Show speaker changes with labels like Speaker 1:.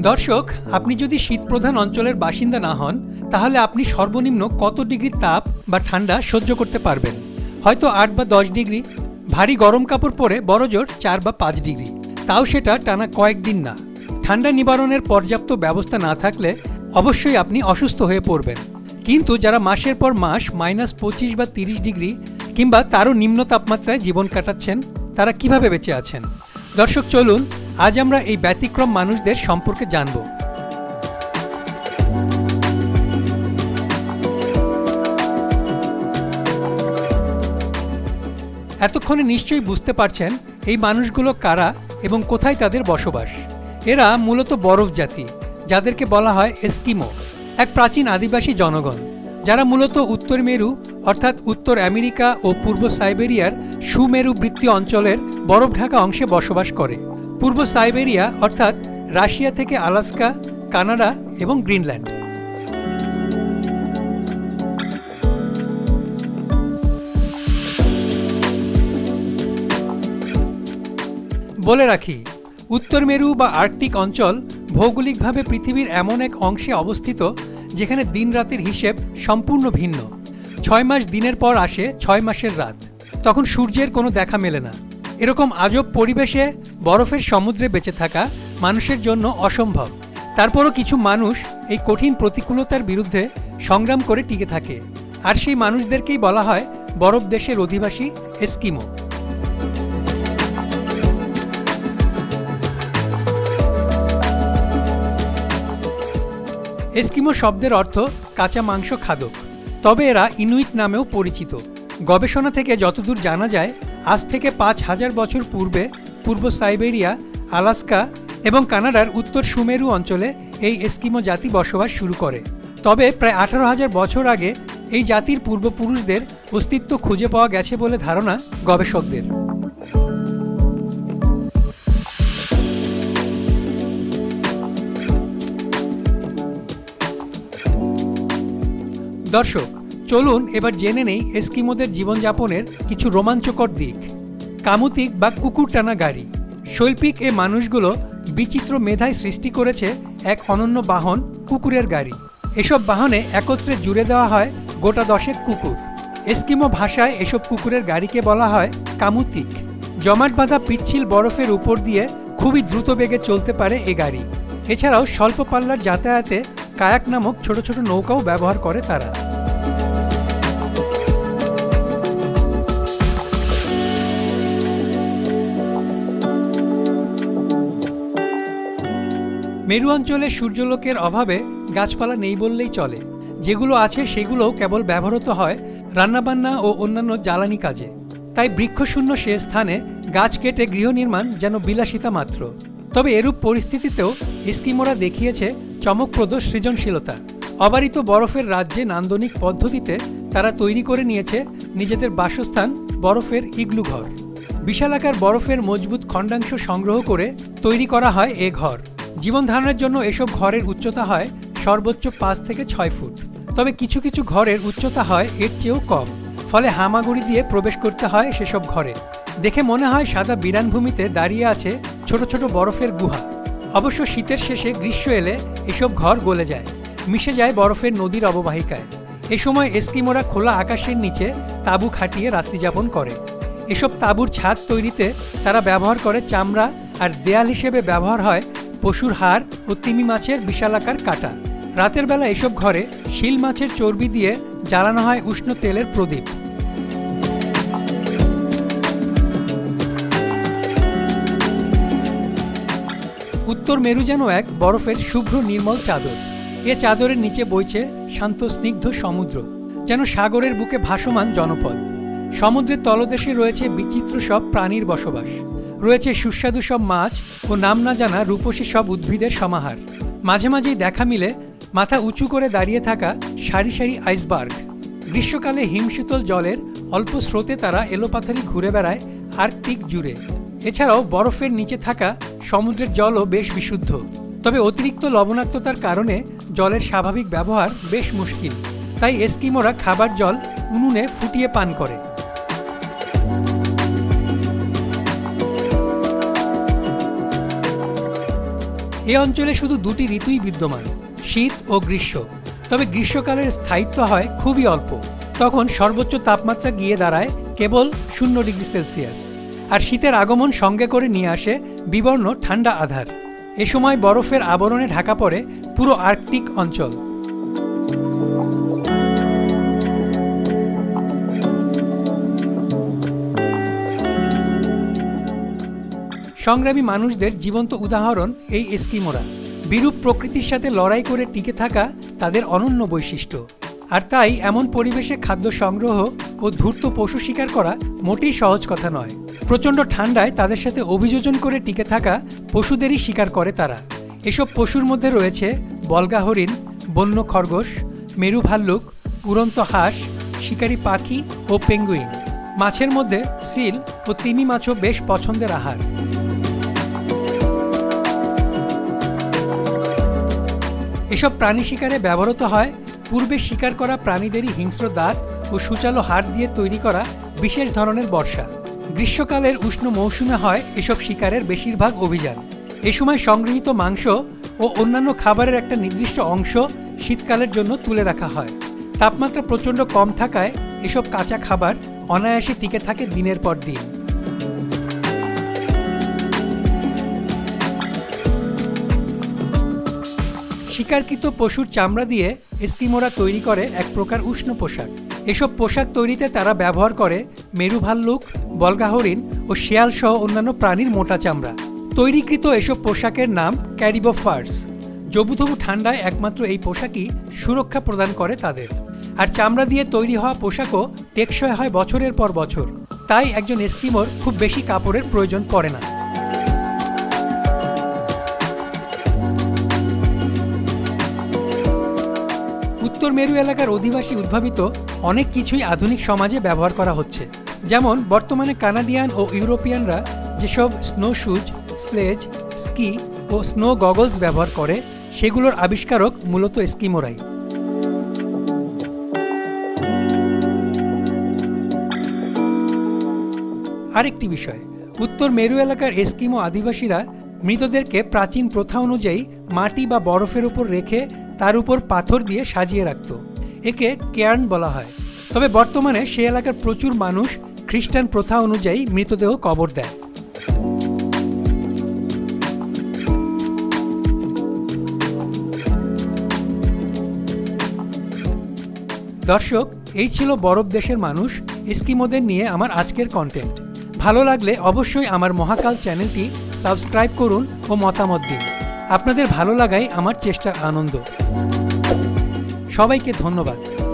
Speaker 1: দর্শক, আপনি যদি শীতপ্রধান অঞ্চলের বাসিন্দা না হন, তাহলে আপনি সর্বনিম্ন কত ডিগ্রি তাপ বা ঠান্ডা সহ্য করতে পারবেন? হয়তো আট বা দশ ডিগ্রি, ভারী গরম কাপড় পরে বড়জোর চার বা পাঁচ ডিগ্রি। তাও সেটা টানা কয়েকদিন না। ঠান্ডা নিবারণের পর্যাপ্ত ব্যবস্থা না থাকলে অবশ্যই আপনি অসুস্থ হয়ে পড়বেন। কিন্তু যারা মাসের পর মাস মাইনাস পঁচিশ বা তিরিশ ডিগ্রি কিংবা তারও নিম্ন তাপমাত্রায় জীবন কাটাচ্ছেন, তারা কীভাবে বেঁচে আছেন? দর্শক, চলুন আজ আমরা এই ব্যতিক্রম মানুষদের সম্পর্কে জানব। এতক্ষণে নিশ্চয়ই বুঝতে পারছেন এই মানুষগুলো কারা এবং কোথায় তাদের বসবাস। এরা মূলত বরফ জাতি, যাদেরকে বলা হয় এস্কিমো, এক প্রাচীন আদিবাসী জনগণ, যারা মূলত উত্তর মেরু অর্থাৎ উত্তর আমেরিকা ও পূর্ব সাইবেরিয়ার সুমেরু বৃত্তীয় অঞ্চলের বরফ ঢাকা অংশে বসবাস করে। পূর্ব সাইবেরিয়া, অর্থাৎ রাশিয়া থেকে আলাস্কা, কানাডা এবং গ্রিনল্যান্ড। বলে রাখি, উত্তর মেরু বা আর্কটিক অঞ্চল ভৌগোলিকভাবে পৃথিবীর এমন এক অংশে অবস্থিত, যেখানে দিন রাতের হিসেব সম্পূর্ণ ভিন্ন। ছয় মাস দিনের পর আসে ছয় মাসের রাত। তখন সূর্যের কোনো দেখা মেলে না। এরকম আজব পরিবেশে বরফের সমুদ্রে বেঁচে থাকা মানুষের জন্য অসম্ভব। তারপরও কিছু মানুষ এই কঠিন প্রতিকূলতার বিরুদ্ধে সংগ্রাম করে টিকে থাকে। আর সেই মানুষদেরকেই বলা হয় বরফ দেশের অধিবাসী এস্কিমো। এস্কিমো শব্দের অর্থ কাঁচা মাংস খাদক। তবে এরা ইনুইট নামেও পরিচিত। গবেষণা থেকে যতদূর জানা যায় আজ থেকে পাঁচ হাজার বছর পূর্বে পূর্ব সাইবেরিয়া, আলাস্কা এবং কানাডার উত্তর সুমেরু অঞ্চলে এই এস্কিমো জাতি বসবাস শুরু করে। তবে প্রায় আঠারো হাজার বছর আগে এই জাতির পূর্বপুরুষদের অস্তিত্ব খুঁজে পাওয়া গেছে বলে ধারণা গবেষকদের। দর্শক চলুন এবার জেনে নেই এস্কিমোদের জীবনযাপনের কিছু রোমাঞ্চকর দিক। কামুতিক বা কুকুর টানা গাড়ি। শৈল্পিক এ মানুষগুলো বিচিত্র মেধায় সৃষ্টি করেছে এক অনন্য বাহন, কুকুরের গাড়ি। এসব বাহনে একত্রে জুড়ে দেওয়া হয় গোটা দশেক কুকুর। এস্কিমো ভাষায় এসব কুকুরের গাড়িকে বলা হয় কামুতিক। জমাট বাঁধা পিচ্ছিল বরফের উপর দিয়ে খুবই দ্রুত বেগে চলতে পারে এ গাড়ি। এছাড়াও স্বল্প পাল্লার যাতায়াতে কায়াক নামক ছোট ছোট নৌকাও ব্যবহার করে তারা। মেরু অঞ্চলে সূর্যলোকের অভাবে গাছপালা নেই বললেই চলে। যেগুলো আছে সেগুলোও কেবল ব্যবহৃত হয় রান্নাবান্না ও অন্যান্য জ্বালানি কাজে। তাই বৃক্ষশূন্য সে স্থানে গাছ কেটে গৃহ নির্মাণ যেন বিলাসিতা মাত্র। তবে এরূপ পরিস্থিতিতেও এস্কিমোরা দেখিয়েছে চমকপ্রদ সৃজনশীলতা। অবারিত বরফের রাজ্যে নান্দনিক পদ্ধতিতে তারা তৈরি করে নিয়েছে নিজেদের বাসস্থান বরফের ইগলু ঘর। বিশালাকার বরফের মজবুত খণ্ডাংশ সংগ্রহ করে তৈরি করা হয় এ ঘর। জীবন ধারণের জন্য এসব ঘরের উচ্চতা হয় সর্বোচ্চ পাঁচ থেকে ছয় ফুট। তবে কিছু কিছু ঘরের উচ্চতা হয় এর চেয়েও কম। ফলে হামাগুড়ি দিয়ে প্রবেশ করতে হয় সেসব ঘরে। দেখে মনে হয় সাদা বিরানভূমিতে দাঁড়িয়ে আছে ছোট ছোট বরফের গুহা। অবশ্য শীতের শেষে গ্রীষ্ম এলে এসব ঘর গলে যায়, মিশে যায় বরফের নদীর অববাহিকায়। এ সময় এস্কিমোরা খোলা আকাশের নিচে তাঁবু খাটিয়ে রাত্রিযাপন করে। এসব তাঁবুর ছাদ তৈরিতে তারা ব্যবহার করে চামড়া আর দেয়াল হিসেবে ব্যবহার হয় পশুর হাড় ও তিমি মাছের বিশালাকার কাটা। রাতের বেলা এসব ঘরে শিল মাছের চর্বি দিয়ে জ্বালানো হয় উষ্ণ তেলের প্রদীপ। উত্তর মেরু যেন এক বরফের শুভ্র নির্মল চাদর। এ চাদরের নিচে বইছে শান্ত স্নিগ্ধ সমুদ্র, যেন সাগরের বুকে ভাসমান জনপদ। সমুদ্রের তলদেশে রয়েছে বিচিত্র সব প্রাণীর বসবাস। রয়েছে সুস্বাদু সব মাছ ও নাম না জানা রূপসী সব উদ্ভিদের সমাহার। মাঝে মাঝেই দেখা মিলে মাথা উঁচু করে দাঁড়িয়ে থাকা সারি সারি আইসবার্গ। গ্রীষ্মকালে হিমশীতল জলের অল্প স্রোতে তারা এলোপাথারি ঘুরে বেড়ায় আর্কটিক জুড়ে। এছাড়াও বরফের নিচে থাকা সমুদ্রের জলও বেশ বিশুদ্ধ। তবে অতিরিক্ত লবণাক্ততার কারণে জলের স্বাভাবিক ব্যবহার বেশ মুশকিল। তাই এস্কিমোরা খাবার জল উনুনে ফুটিয়ে পান করে। এ অঞ্চলে শুধু দুটি ঋতুই বিদ্যমান, শীত ও গ্রীষ্ম। তবে গ্রীষ্মকালের স্থায়িত্ব হয় খুবই অল্প। তখন সর্বোচ্চ তাপমাত্রা গিয়ে দাঁড়ায় কেবল শূন্য ডিগ্রি সেলসিয়াস। আর শীতের আগমন সঙ্গে করে নিয়ে আসে বিবর্ণ ঠান্ডা আধার। এ সময় বরফের আবরণে ঢাকা পড়ে পুরো আর্কটিক অঞ্চল। সংগ্রামী মানুষদের জীবন্ত উদাহরণ এই এস্কিমোরা। বিরূপ প্রকৃতির সাথে লড়াই করে টিকে থাকা তাদের অনন্য বৈশিষ্ট্য। আর তাই এমন পরিবেশে খাদ্য সংগ্রহ ও ধূর্ত পশু শিকার করা মোটেই সহজ কথা নয়। প্রচণ্ড ঠান্ডায় তাদের সাথে অভিযোজন করে টিকে থাকা পশুদেরই শিকার করে তারা। এসব পশুর মধ্যে রয়েছে বলগা হরিণ বন্য খরগোশ, মেরু ভাল্লুক, উড়ন্ত হাঁস, শিকারী পাখি ও পেঙ্গুইন। মাছের মধ্যে সিল ও তিমি মাছও বেশ পছন্দের আহার। এসব প্রাণী শিকারে ব্যবহৃত হয়। পূর্বে শিকার করা প্রাণীদেরই হিংস্র দাঁত ও সুচালো হাড় দিয়ে তৈরি করা বিশেষ ধরনের বর্ষা। গ্রীষ্মকালের উষ্ণ মৌসুমে হয় এসব শিকারের বেশিরভাগ অভিযান। এ সময় সংগৃহীত মাংস ও অন্যান্য খাবারের একটা নির্দিষ্ট অংশ শীতকালের জন্য তুলে রাখা হয়। তাপমাত্রা প্রচণ্ড কম থাকায় এসব কাঁচা খাবার অনায়াসে টিকে থাকে দিনের পর দিন। শিকারকৃত পশুর চামড়া দিয়ে এস্কিমোরা তৈরি করে এক প্রকার উষ্ণ পোশাক। এসব পোশাক তৈরিতে তারা ব্যবহার করে মেরু ভাল্লুক বলগা হরিণ ও শেয়াল সহ অন্যান্য প্রাণীর মোটা চামড়া। তৈরিকৃত এসব পোশাকের নাম ক্যারিবো ফার্স জবুথবু ঠান্ডায় একমাত্র এই পোশাকই সুরক্ষা প্রদান করে তাদের। আর চামড়া দিয়ে তৈরি হওয়া পোশাকও টেকসই হয় বছরের পর বছর। তাই একজন এস্কিমোর খুব বেশি কাপড়ের প্রয়োজন পড়ে না। উত্তর মেরু এলাকার অধিবাসী উদ্ভাবিত অনেক কিছুই আধুনিক সমাজে ব্যবহার করা হচ্ছে। যেমন, বর্তমানে কানাডিয়ান ও ইউরোপিয়ানরা যেসব স্নো শুজ, স্লেজ, স্কি ও স্নো গগলস ব্যবহার করে, সেগুলোর আবিষ্কারক মূলত এস্কিমোরাই। আরেকটি বিষয়, উত্তর মেরু এলাকার এস্কিমো আদিবাসীরা মৃতদেরকে প্রাচীন প্রথা অনুযায়ী মাটি বা বরফের উপর রেখে তার উপর পাথর দিয়ে সাজিয়ে রাখত। একে কেয়ার্ন বলা হয়। তবে বর্তমানে সে এলাকার প্রচুর মানুষ খ্রিস্টান প্রথা অনুযায়ী মৃতদেহ কবর দেয়। দর্শক, এই ছিল বরফ দেশের মানুষ, এস্কিমোদের নিয়ে আমার আজকের কন্টেন্ট ভালো লাগলে অবশ্যই আমার মহাকাল চ্যানেলটি সাবস্ক্রাইব করুন ও মতামত দিন। আপনাদের ভালো লাগাই আমার চেষ্টার আনন্দ। সবাইকে ধন্যবাদ।